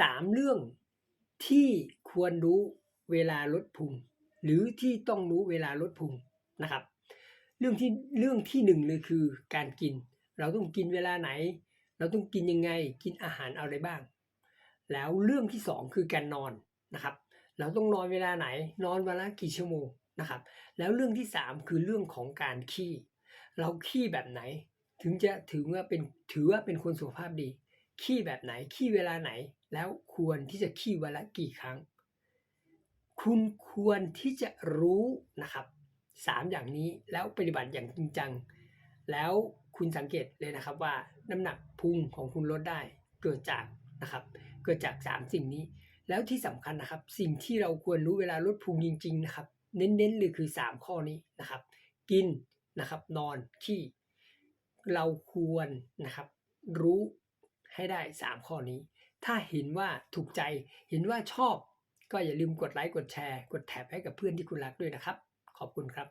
สามเรื่องที่ควรรู้เวลาลดพุงหรือที่ต้องรู้เวลาลดพุงนะครับ เรื่องที่เรื่องที่หนึ่งเลยคือการกิน เราต้องกินเวลาไหน เราต้องกินยังไงกินอาหารอะไรบ้าง แล้วเรื่องที่สองคือการนอนนะครับ เราต้องนอนเวลาไหน นอนวันละกี่ชั่วโมงนะครับ แล้วเรื่องที่สามคือเรื่องของการขี้ เราขี้แบบไหน ถึงจะถือว่าเป็นถือว่าเป็นคนสุขภาพดี ขี้แบบไหน ขี้เวลาไหน แล้วควรที่จะขี้วันละกี่ครั้ง คุณควรที่จะรู้นะครับสามอย่างนี้แล้วปฏิบัติอย่างจริงจัง แล้วคุณสังเกตเลยนะครับว่าน้ำหนักพุงของคุณลดได้เกิดจากนะครับ เกิดจากสามสิ่งนี้ แล้วที่สำคัญนะครับ สิ่งที่เราควรรู้เวลาลดพุงจริง ๆ นะครับ เน้นๆเลยคือสามข้อนี้นะครับ กินนะครับ นอนขี้เราควรนะครับ รู้ ให้ได้สามข้อนี้ ถ้าเห็นว่าถูกใจ เห็นว่าชอบ ก็อย่าลืมกดไลค์ กดแชร์ กดแท็บให้กับเพื่อนที่คุณรักด้วยนะครับ ขอบคุณครับ